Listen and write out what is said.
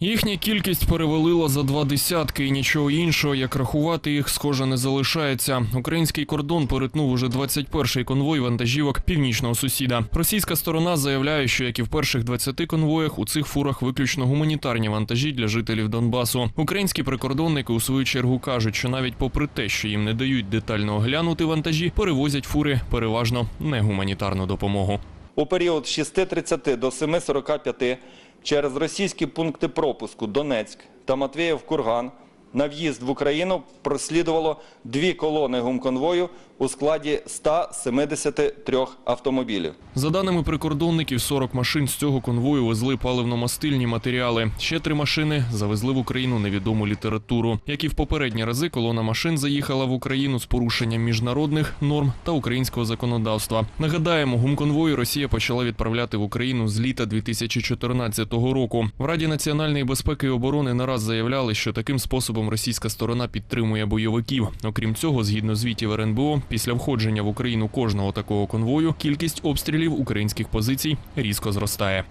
Їхня кількість перевалила за два десятки, і нічого іншого, як рахувати їх, схоже, не залишається. Український кордон перетнув уже 21-й конвой вантажівок північного сусіда. Російська сторона заявляє, що як і в перших 20 конвоях, у цих фурах виключно гуманітарні вантажі для жителів Донбасу. Українські прикордонники у свою чергу кажуть, що навіть попри те, що їм не дають детально оглянути вантажі, перевозять фури переважно не гуманітарну допомогу. У період з 6.30 до 7.45 через російські пункти пропуску Донецьк та Матвіїв-Курган на в'їзд в Україну прослідувало дві колони гумконвою у складі 173 автомобілів. За даними прикордонників, 40 машин з цього конвою везли паливно-мастильні матеріали. Ще три машини завезли в Україну невідому літературу. Як і в попередні рази, колона машин заїхала в Україну з порушенням міжнародних норм та українського законодавства. Нагадаємо, гумконвої Росія почала відправляти в Україну з літа 2014 року. В Раді національної безпеки і оборони нараз заявляли, що таким способом російська сторона підтримує бойовиків. Окрім цього, згідно звітів РНБО, після входження в Україну кожного такого конвою кількість обстрілів українських позицій різко зростає.